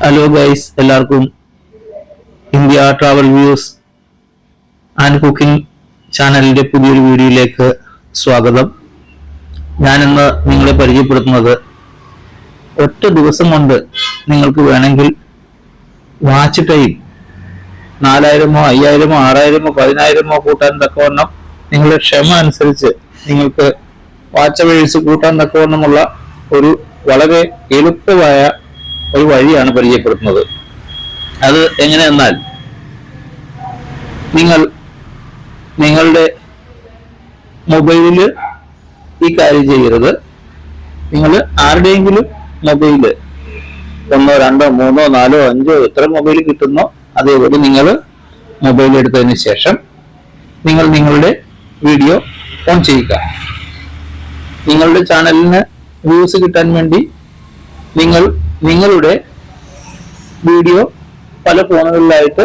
Hello guys എല്ലാവർക്കും India travel views and cooking ചാനലിന്റെ പുതിയൊരു വീഡിയോയിലേക്ക് സ്വാഗതം. ഞാനിന്ന് നിങ്ങളെ പരിചയപ്പെടുത്തുന്നത് ഒറ്റ ദിവസം കൊണ്ട് നിങ്ങൾക്ക് വേണമെങ്കിൽ വാച്ച് ടൈം നാലായിരമോ അയ്യായിരമോ ആറായിരമോ പതിനായിരമോ കൂട്ടാൻ തക്കവണ്ണം നിങ്ങളുടെ ക്ഷമ അനുസരിച്ച് നിങ്ങൾക്ക് വാച്ച് അവേഴ്സ് കൂട്ടാൻ തക്കവണ്ണമുള്ള ഒരു വളരെ എളുപ്പമായ ഒരു വഴിയാണ് പരിചയപ്പെടുത്തുന്നത്. അത് എങ്ങനെയെന്നാൽ നിങ്ങൾ നിങ്ങളുടെ മൊബൈലിൽ ഈ കാര്യം ചെയ്യരുത്. നിങ്ങൾ ആരുടെയെങ്കിലും മൊബൈൽ ഒന്നോ രണ്ടോ മൂന്നോ നാലോ അഞ്ചോ എത്ര മൊബൈൽ കിട്ടുന്നോ അതേപോലെ നിങ്ങൾ മൊബൈൽ എടുത്തതിന് ശേഷം നിങ്ങൾ നിങ്ങളുടെ വീഡിയോ ഓൺ ചെയ്യുക. നിങ്ങളുടെ ചാനലിന് വ്യൂസ് കിട്ടാൻ വേണ്ടി നിങ്ങൾ നിങ്ങളുടെ വീഡിയോ പല ഫോണുകളിലായിട്ട്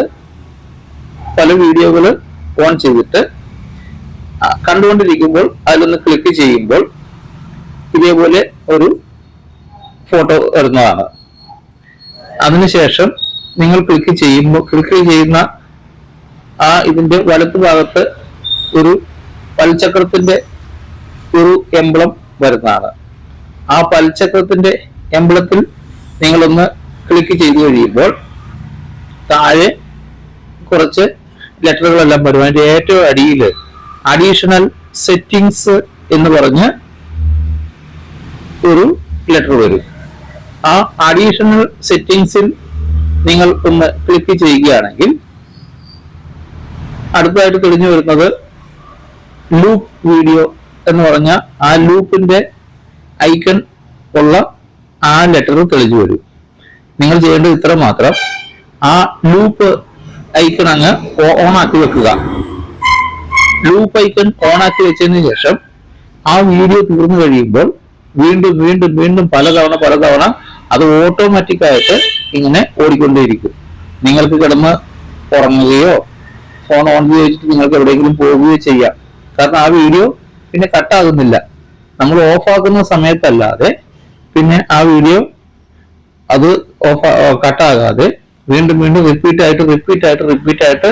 പല വീഡിയോകൾ ഓൺ ചെയ്തിട്ട് കണ്ടുകൊണ്ടിരിക്കുമ്പോൾ അതിലൊന്ന് ക്ലിക്ക് ചെയ്യുമ്പോൾ ഇതേപോലെ ഒരു ഫോട്ടോ വരുന്നതാണ്. അതിനുശേഷം നിങ്ങൾ ക്ലിക്ക് ചെയ്യുമ്പോൾ ക്ലിക്ക് ചെയ്യുന്ന ആ ഇതിന്റെ വലത്ത് ഭാഗത്ത് ഒരു പൽചക്രത്തിന്റെ ഒരു എംബ്ലം വരുന്നതാണ്. ആ പൽചക്രത്തിന്റെ എംബ്ലത്തിൽ നിങ്ങളൊന്ന് ക്ലിക്ക് ചെയ്തു കഴിയുമ്പോൾ താഴെ കുറച്ച് ലെറ്ററുകളെല്ലാം വരും. അതിന്റെ ഏറ്റവും അടിയിൽ അഡീഷണൽ സെറ്റിങ്സ് എന്ന് പറഞ്ഞ് ഒരു ലെറ്റർ വരും. ആ അഡീഷണൽ സെറ്റിങ്സിൽ നിങ്ങൾ ഒന്ന് ക്ലിക്ക് ചെയ്യുകയാണെങ്കിൽ അടുത്തതായിട്ട് തെളിഞ്ഞു വരുന്നത് ലൂപ്പ് വീഡിയോ എന്ന് പറഞ്ഞ ആ ലൂപ്പിന്റെ ഐക്കൺ ഉള്ള ആ ലെറ്റർ തെളിഞ്ഞു വരും. നിങ്ങൾ ചെയ്യേണ്ടത് ഇത്ര മാത്രം. ആ ലൂപ്പ് ഐക്കൺ അങ്ങ് ഓൺ ആക്കി വെക്കുക. ലൂപ്പ് ഐക്കൺ ഓൺ ആക്കി വെച്ചതിന് ശേഷം ആ വീഡിയോ തീർന്നു കഴിയുമ്പോൾ വീണ്ടും വീണ്ടും വീണ്ടും പലതവണ പലതവണ അത് ഓട്ടോമാറ്റിക് ആയിട്ട് ഇങ്ങനെ ഓടിക്കൊണ്ടേയിരിക്കും. നിങ്ങൾക്ക് കിടന്ന് ഉറങ്ങുകയോ ഫോൺ ഓൺ ചെയ്ത് വെച്ചിട്ട് നിങ്ങൾക്ക് എവിടെയെങ്കിലും പോവുകയോ ചെയ്യാം. കാരണം ആ വീഡിയോ പിന്നെ കട്ടാകുന്നില്ല നമ്മൾ ഓഫ് ആക്കുന്ന സമയത്തല്ലാതെ പിന്നെ ആ വീഡിയോ അത് ഓഫ് കട്ടാകാതെ വീണ്ടും വീണ്ടും റിപ്പീറ്റ് ആയിട്ട് റിപ്പീറ്റ് ആയിട്ട് റിപ്പീറ്റ് ആയിട്ട്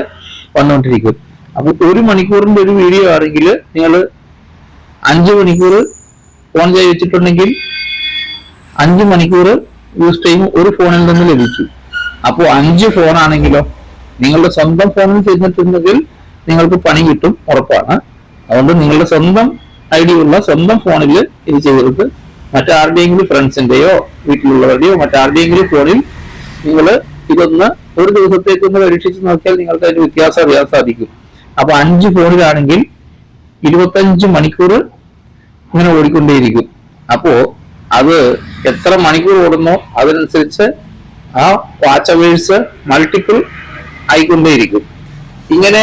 വന്നുകൊണ്ടിരിക്കും അപ്പൊ ഒരു മണിക്കൂറിന്റെ ഒരു വീഡിയോ ആണെങ്കിൽ നിങ്ങൾ അഞ്ച് മണിക്കൂർ ഫോൺ ചെയ്ത് വെച്ചിട്ടുണ്ടെങ്കിൽ അഞ്ച് മണിക്കൂർ യൂസ് ടൈം ഒരു ഫോണിൽ നിന്ന് ലഭിച്ചു. അപ്പോൾ അഞ്ച് ഫോൺ ആണെങ്കിലോ നിങ്ങളുടെ സ്വന്തം ഫോണിൽ ചെയ്തിട്ടുണ്ടെങ്കിൽ നിങ്ങൾക്ക് പണി കിട്ടും ഉറപ്പാണ്. അതുകൊണ്ട് നിങ്ങളുടെ സ്വന്തം ഐ ഡി ഉള്ള സ്വന്തം ഫോണിൽ ഇത് ചെയ്തിട്ട് മറ്റാരുടെയെങ്കിലും ഫ്രണ്ട്സിന്റെയോ വീട്ടിലുള്ളവരുടെയോ മറ്റാരുടെയെങ്കിലും ഫോണിൽ നിങ്ങൾ ഇതൊന്ന് ഒരു ദിവസത്തേക്ക് ഒന്ന് പരീക്ഷിച്ച് നോക്കിയാൽ നിങ്ങൾക്ക് അതിന്റെ വ്യത്യാസം അറിയാൻ സാധിക്കും. അപ്പൊ അഞ്ച് ഫോണിലാണെങ്കിൽ ഇരുപത്തഞ്ച് മണിക്കൂർ ഇങ്ങനെ ഓടിക്കൊണ്ടേയിരിക്കും. അപ്പോ അത് എത്ര മണിക്കൂർ ഓടുന്നോ അതിനനുസരിച്ച് ആ വാച്ച് അവേഴ്സ് മൾട്ടിപ്പിൾ ആയിക്കൊണ്ടേയിരിക്കും. ഇങ്ങനെ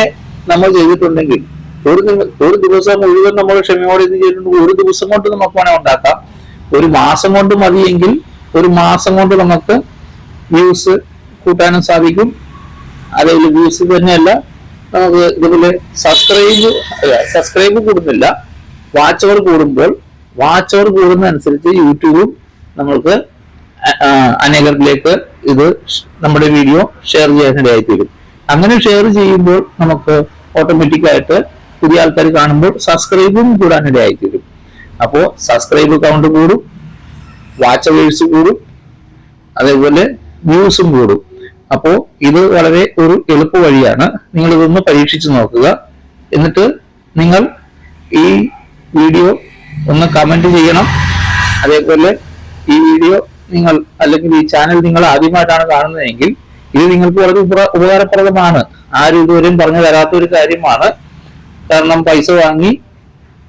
നമ്മൾ ചെയ്തിട്ടുണ്ടെങ്കിൽ ഒരു ഒരു ദിവസം മുഴുവൻ നമ്മൾ ക്ഷമയോടെ ഇത് ചെയ്തിട്ടുണ്ടെങ്കിൽ ഒരു ദിവസം കൊണ്ട് നമുക്ക് വേണേൽ ഉണ്ടാക്കാം. ഒരു മാസം കൊണ്ട് മതിയെങ്കിൽ ഒരു മാസം കൊണ്ട് നമുക്ക് വ്യൂസ് കൂട്ടാനും സാധിക്കും. അതേ വ്യൂസ് തന്നെയല്ല നമുക്ക് ഇതുപോലെ സബ്സ്ക്രൈബ് സബ്സ്ക്രൈബ് കൂടുന്നില്ല. വാച്ച് അവർ കൂടുമ്പോൾ വാച്ച് അവർ കൂടുന്നതനുസരിച്ച് യൂട്യൂബും നമ്മൾക്ക് അനേകത്തിലേക്ക് ഇത് നമ്മുടെ വീഡിയോ ഷെയർ ചെയ്യാനിടയായി തീരും അങ്ങനെ ഷെയർ ചെയ്യുമ്പോൾ നമുക്ക് ഓട്ടോമാറ്റിക്കായിട്ട് പുതിയ ആൾക്കാർ കാണുമ്പോൾ സബ്സ്ക്രൈബും കൂടാനിടയായി തീരും അപ്പോൾ സബ്സ്ക്രൈബ് കൗണ്ട് കൂടും വാച്ച് അവേഴ്സ് കൂടും അതേപോലെ വ്യൂസും കൂടും. അപ്പോൾ ഇത് വളരെ ഒരു എളുപ്പ വഴിയാണ് നിങ്ങൾ ഇതൊന്ന് പരീക്ഷിച്ച് നോക്കുക. എന്നിട്ട് നിങ്ങൾ ഈ വീഡിയോ ഒന്ന് കമന്റ് ചെയ്യണം. അതേപോലെ ഈ വീഡിയോ നിങ്ങൾ അല്ലെങ്കിൽ ഈ ചാനൽ നിങ്ങൾ ആദ്യമായിട്ടാണ് കാണുന്നതെങ്കിൽ ഇത് നിങ്ങൾക്ക് വളരെ ഉപകാരപ്രദമാണ്. ആരും ഇതുവരെയും പറഞ്ഞു തരാത്ത ഒരു കാര്യമാണ്. കാരണം പൈസ വാങ്ങി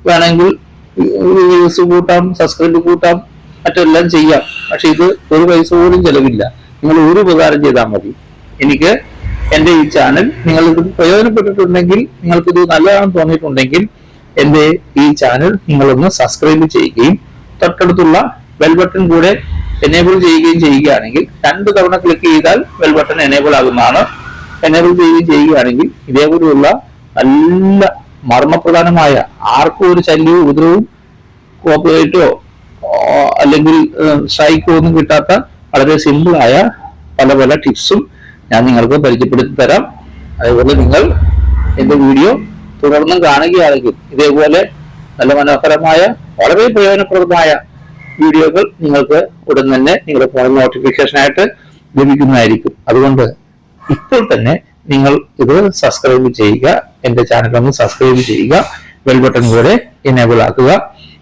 വേണമെങ്കിൽ വ്യൂസ് കൂട്ടാം സബ്സ്ക്രൈബ് കൂട്ടാം മറ്റെല്ലാം ചെയ്യാം. പക്ഷെ ഇത് ഒരു പൈസ പോലും ചെലവില്ല. നിങ്ങൾ ഒരു ഉപകാരം ചെയ്താൽ മതി. എനിക്ക് എന്റെ ഈ ചാനൽ നിങ്ങൾക്ക് പ്രയോജനപ്പെട്ടിട്ടുണ്ടെങ്കിൽ നിങ്ങൾക്ക് ഇത് നല്ലതാണെന്ന് തോന്നിയിട്ടുണ്ടെങ്കിൽ എന്റെ ഈ ചാനൽ നിങ്ങളൊന്ന് സബ്സ്ക്രൈബ് ചെയ്യുകയും തൊട്ടടുത്തുള്ള ബെൽ ബട്ടൺ കൂടെ എനേബിൾ ചെയ്യുകയും ചെയ്യുകയാണെങ്കിൽ രണ്ട് തവണ ക്ലിക്ക് ചെയ്താൽ ബെൽ ബട്ടൺ എനേബിൾ ആകുന്നതാണ്. എനേബിൾ ചെയ്യുകയും ചെയ്യുകയാണെങ്കിൽ ഇതേപോലെയുള്ള നല്ല മർമ്മപ്രധാനമായ ആർക്കും ഒരു ശല്യവും ഉപദ്രവവും കോപ്പറേറ്റോ അല്ലെങ്കിൽ സ്ട്രൈക്കോ ഒന്നും കിട്ടാത്ത വളരെ സിമ്പിളായ പല പല ടിപ്സും ഞാൻ നിങ്ങൾക്ക് പരിചയപ്പെടുത്തി തരാം. അതുപോലെ നിങ്ങൾ എന്റെ വീഡിയോ തുടർന്നും കാണുകയാണെങ്കിൽ ഇതേപോലെ നല്ല മനോഹരമായ വളരെ പ്രയോജനപ്രദമായ വീഡിയോകൾ നിങ്ങൾക്ക് ഉടൻ തന്നെ നിങ്ങളുടെ ഫോൺ നോട്ടിഫിക്കേഷനായിട്ട് ലഭിക്കുന്നതായിരിക്കും. അതുകൊണ്ട് ഇപ്പോൾ തന്നെ നിങ്ങൾ ഇത് സബ്സ്ക്രൈബ് ചെയ്യുക ചാനൽ ഒന്ന് സബ്സ്ക്രൈബ് ചെയ്യുക ബെൽ ബട്ടൺ കൂടെ എനേബിൾ ആക്കുക.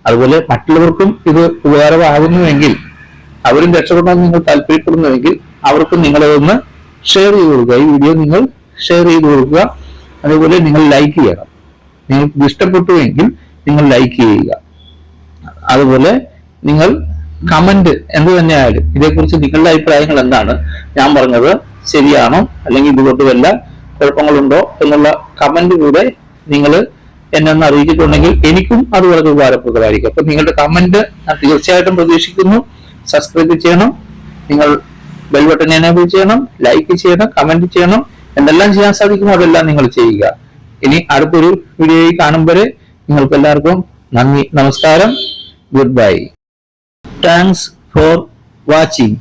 അതുപോലെ മറ്റുള്ളവർക്കും ഇത് ഉപകാരമാകുന്നുവെങ്കിൽ അവരും രക്ഷപ്പെടാൻ നിങ്ങൾ താല്പര്യപ്പെടുന്നുവെങ്കിൽ അവർക്കും നിങ്ങളെ ഒന്ന് ഷെയർ ചെയ്ത് കൊടുക്കുക. ഈ വീഡിയോ നിങ്ങൾ ഷെയർ ചെയ്ത് കൊടുക്കുക. അതുപോലെ നിങ്ങൾ ലൈക്ക് ചെയ്യണം. നിങ്ങൾക്ക് ഇഷ്ടപ്പെട്ടുവെങ്കിൽ നിങ്ങൾ ലൈക്ക് ചെയ്യുക. അതുപോലെ നിങ്ങൾ കമന്റ് എന്ത് തന്നെയായാലും ഇതേക്കുറിച്ച് നിങ്ങളുടെ അഭിപ്രായങ്ങൾ എന്താണ്? ഞാൻ പറഞ്ഞത് ശരിയാണോ? അല്ലെങ്കിൽ ഇതുകൊണ്ട് വല്ല കുഴപ്പങ്ങളുണ്ടോ എന്നുള്ള കമന്റ് കൂടെ നിങ്ങൾ എന്നെ ഒന്ന് അറിയിച്ചിട്ടുണ്ടെങ്കിൽ എനിക്കും അത് വളരെ ഉപകാരപ്രദമായിരിക്കും. അപ്പൊ നിങ്ങളുടെ കമന്റ് ഞാൻ തീർച്ചയായിട്ടും പ്രതീക്ഷിക്കുന്നു. സബ്സ്ക്രൈബ് ചെയ്യണം. നിങ്ങൾ ബെൽ ബട്ടൺ എനേബിൾ ചെയ്യണം. ലൈക്ക് ചെയ്യണം. കമന്റ് ചെയ്യണം. എന്തെല്ലാം ചെയ്യാൻ സാധിക്കുമോ അതെല്ലാം നിങ്ങൾ ചെയ്യുക. ഇനി അടുത്തൊരു വീഡിയോയിൽ കാണും വരെ നിങ്ങൾക്ക് എല്ലാവർക്കും നന്ദി നമസ്കാരം. Good bye thanks for watching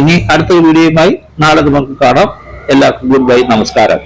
ഇനി അടുത്ത വീഡിയോയുമായി നാളെ നമുക്ക് കാണാം. എല്ലാവർക്കും ഗുഡ് ബൈ നമസ്കാരം.